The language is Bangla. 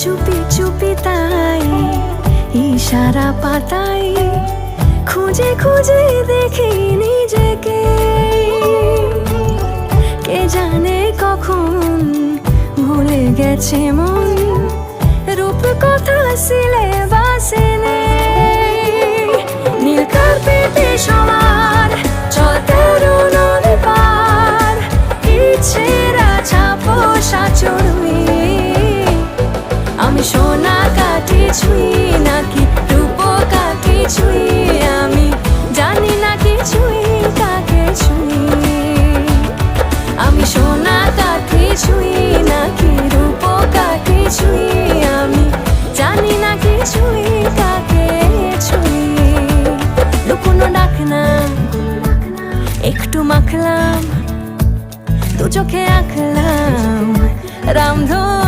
চুপি চুপি তাই, ইশারা পাতাই, খুঁজে খুঁজে দেখি নিজেকে। কে জানে কখন ভুলে গেছে মন রূপ কথা সিলেবাসে সোনা কাঠি ছুঁই নাকি? রূপ কাঠি ছুঁই আমি? জানি না কিছুই কাকে ছুঁই। আমি সোনা কাঠি ছুঁই নাকি? রূপ কাঠি ছুঁই আমি? জানি না কিছুই কাকে ছুঁই। লুকোনো ডাক না একটু মাখলাম, দু চোখে আঁকলাম রামধনু